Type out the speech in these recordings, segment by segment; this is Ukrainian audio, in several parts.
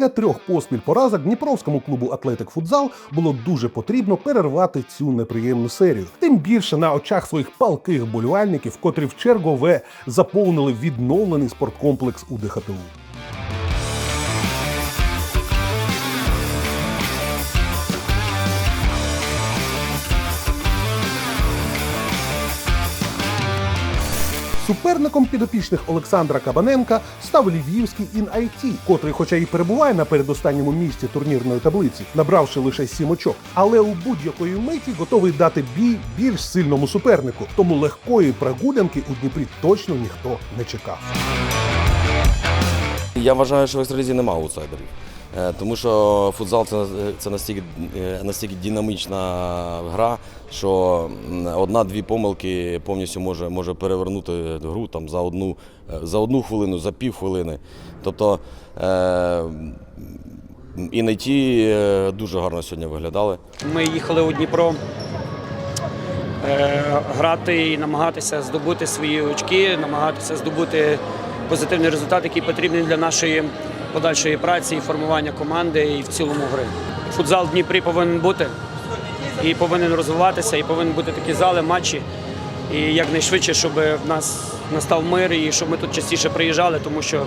Після трьох поспіль поразок Дніпровському клубу Атлетик Футзал було дуже потрібно перервати цю неприємну серію. Тим більше на очах своїх палких болювальників, котрі в чергове заповнили відновлений спорткомплекс у ДХТУ. Суперником підопічних Олександра Кабаненка став львівський ІН-АЙТІ, котрий, хоча і перебуває на передостанньому місці турнірної таблиці, набравши лише сім очок, але у будь-якої миті готовий дати бій більш сильному супернику. Тому легкої прогулянки у Дніпрі точно ніхто не чекав. Я вважаю, що в екстралізі немає аутсайдерів. Е, Тому що футзал це, це настільки, е, настільки динамічна гра, що одна-дві помилки повністю може, може перевернути гру там, за, одну, е, за одну хвилину, за пів хвилини. Тобто е, і не ті дуже гарно сьогодні виглядали. Ми їхали у Дніпро е, грати і намагатися здобути свої очки, намагатися здобути позитивний результат, який потрібний для нашої подальшої праці і формування команди і в цілому гри. Футзал в Дніпрі повинен бути і повинен розвиватися, і повинні бути такі зали, матчі. І якнайшвидше, щоб в нас настав мир і щоб ми тут частіше приїжджали, тому що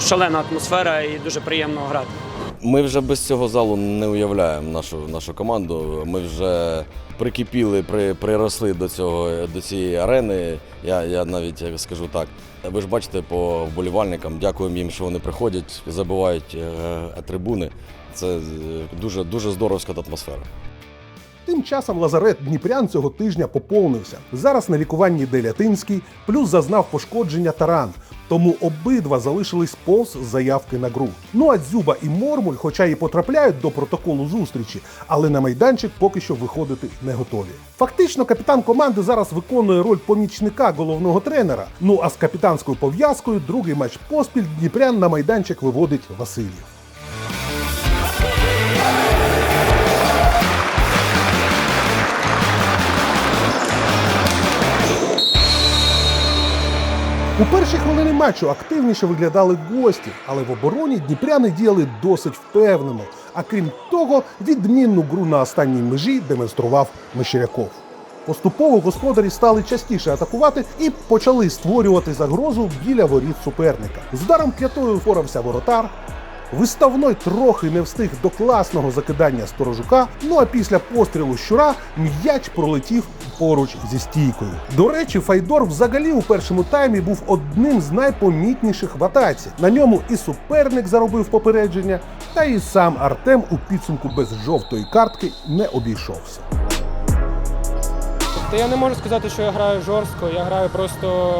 шалена атмосфера і дуже приємно грати. Ми вже без цього залу не уявляємо нашу, нашу команду. Ми вже прикипіли, при, приросли до, цього, до цієї арени. Я, я навіть скажу так. Ви ж бачите по вболівальникам, дякуємо їм, що вони приходять, забувають е, трибуни. Це е, дуже, дуже здоровська атмосфера. Тим часом лазарет Дніпрян цього тижня поповнився. Зараз на лікуванні Делятинський, плюс зазнав пошкодження таран. Тому обидва залишились повз заявки на гру. Ну а Дзюба і Мормуль, хоча і потрапляють до протоколу зустрічі, але на майданчик поки що виходити не готові. Фактично, капітан команди зараз виконує роль помічника головного тренера. Ну а з капітанською пов'язкою другий матч поспіль Дніпрян на майданчик виводить Васильєв. У перші хвилини матчу активніше виглядали гості, але в обороні дніпряни діяли досить впевнено. А крім того, відмінну гру на останній межі демонстрував Мещеряков. Поступово господарі стали частіше атакувати і почали створювати загрозу біля воріт суперника. З ударом п'ятою впорався воротар. Виставной трохи не встиг до класного закидання сторожука. Ну а після пострілу щура м'яч пролетів поруч зі стійкою. До речі, Файдор взагалі у першому таймі був одним з найпомітніших в атаці. На ньому і суперник заробив попередження, та і сам Артем у підсумку без жовтої картки не обійшовся. Та я не можу сказати, що я граю жорстко, я граю просто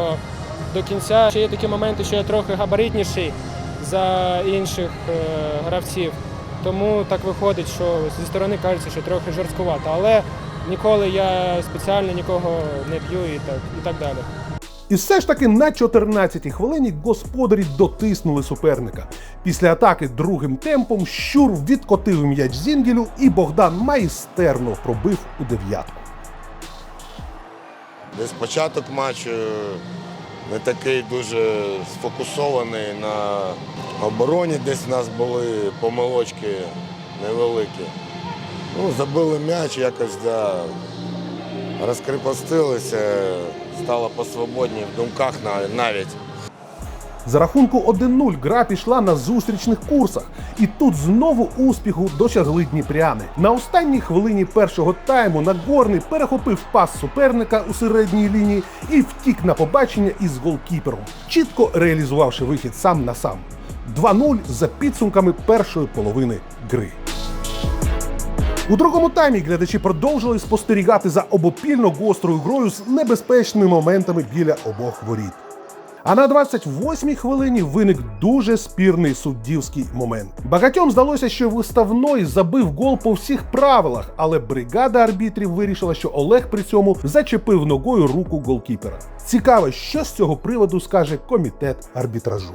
до кінця. Ще є такі моменти, що я трохи габаритніший за інших е, гравців. Тому так виходить, що зі сторони кажеться, що трохи жорсткувато. Але ніколи я спеціально нікого не б'ю і так, і так далі. І все ж таки на 14-й хвилині господарі дотиснули суперника. Після атаки другим темпом щур відкотив м'яч Зінгелю, і Богдан майстерно пробив у дев'ятку. Десь початок матчу не такий дуже сфокусований на обороні. Десь в нас були помилочки невеликі. Ну, забили м'яч, якось да, розкріпостилися, стало посвободні в думках навіть. За рахунку 1-0 гра пішла на зустрічних курсах, і тут знову успіху досягли дніпряни. На останній хвилині першого тайму Нагорний перехопив пас суперника у середній лінії і втік на побачення із голкіпером, чітко реалізувавши вихід сам на сам. 2-0 за підсумками першої половини гри. У другому таймі глядачі продовжили спостерігати за обопільно гострою грою з небезпечними моментами біля обох воріт. А на 28-й хвилині виник дуже спірний суддівський момент. Багатьом здалося, що виставной забив гол по всіх правилах, але бригада арбітрів вирішила, що Олег при цьому зачепив ногою руку голкіпера. Цікаво, що з цього приводу скаже комітет арбітражу.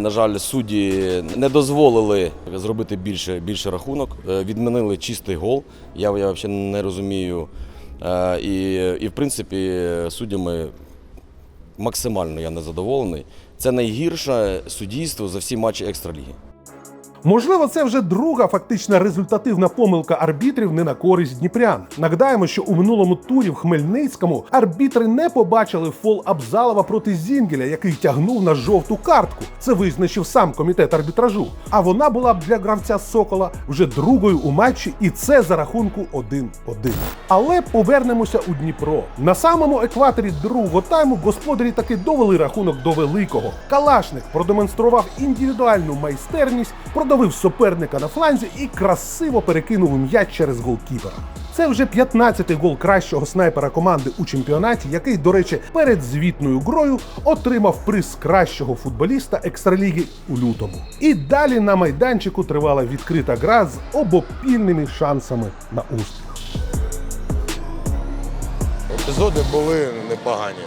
На жаль, судді не дозволили зробити більше, більше рахунок, Е, відмінили чистий гол. Я, я взагалі не розумію. Е, І, і в принципі, суддями максимально я не задоволений. Це найгірше суддійство за всі матчі екстраліги. Можливо, це вже друга фактична результативна помилка арбітрів не на користь дніпрян. Нагадаємо, що у минулому турі в Хмельницькому арбітри не побачили фол Абзалова проти Зінгеля, який тягнув на жовту картку. Це визначив сам комітет арбітражу. А вона була б для гравця Сокола вже другою у матчі, і це за рахунку 1-1. Але повернемося у Дніпро. На самому екваторі другого тайму господарі таки довели рахунок до великого. Калашник продемонстрував індивідуальну майстерність, продавив суперника на фланзі і красиво перекинув м'яч через голкіпера. Це вже 15-й гол кращого снайпера команди у чемпіонаті, який, до речі, перед звітною грою отримав приз кращого футболіста екстраліги у лютому. І далі на майданчику тривала відкрита гра з обопільними шансами на успіх. Епізоди були непогані.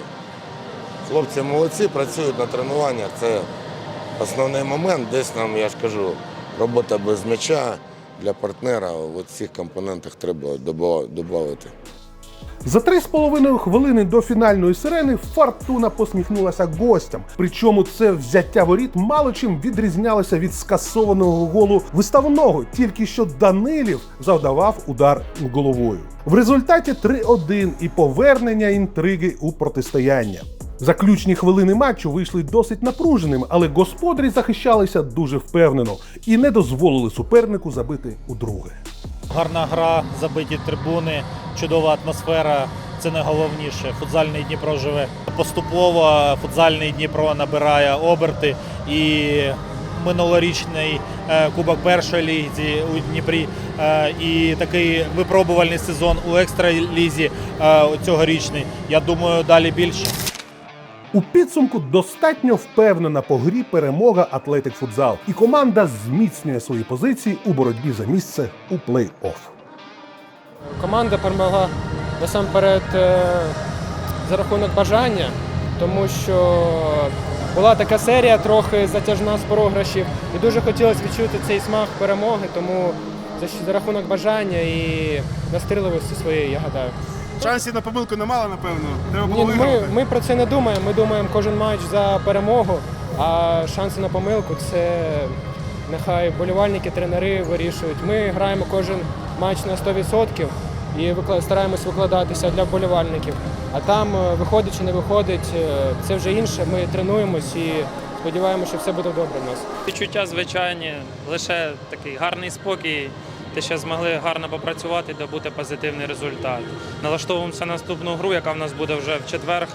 Хлопці молодці, працюють на тренуваннях. Це основний момент. Десь нам, я ж кажу, робота без м'яча для партнера. В цих компонентах треба додати. За три з половиною хвилини до фінальної сирени Фортуна посміхнулася гостям. Причому це взяття воріт мало чим відрізнялося від скасованого голу виставного, тільки що Данилів завдавав удар головою. В результаті 3-1 і повернення інтриги у протистояння. Заключні хвилини матчу вийшли досить напруженими, але господарі захищалися дуже впевнено і не дозволили супернику забити удруге. Гарна гра, забиті трибуни, чудова атмосфера. Це найголовніше. Футзальний Дніпро живе поступово. Футзальний Дніпро набирає оберти і минулорічний е, кубок першої лізі у Дніпрі е, і такий випробувальний сезон у екстралізі е, цьогорічний. Я думаю, далі більше. У підсумку достатньо впевнена по грі перемога Атлетик Футзал, і команда зміцнює свої позиції у боротьбі за місце у плей-офф. Команда перемогла насамперед е, за рахунок бажання, тому що була така серія трохи затяжна з програшів, і дуже хотілося відчути цей смак перемоги, тому за, рахунок бажання і настирливості своєї, я гадаю. Шансів на помилку немало, напевно. Треба було Ні, ми, виграти. ми про це не думаємо. Ми думаємо кожен матч за перемогу, а шанси на помилку це нехай болівальники, тренери вирішують. Ми граємо кожен матч на 100% і викла- стараємось викладатися для вболівальників. А там е, виходить чи не виходить, е, це вже інше. Ми тренуємось і сподіваємося, що все буде добре в нас. Відчуття звичайні, лише такий гарний спокій, те, що змогли гарно попрацювати, добути позитивний результат. Налаштовуємося на наступну гру, яка в нас буде вже в четвер.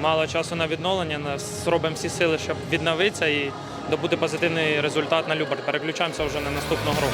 Мало часу на відновлення. Робимо всі сили, щоб відновитися і добути позитивний результат на Любер. Переключаємося вже на наступну гру.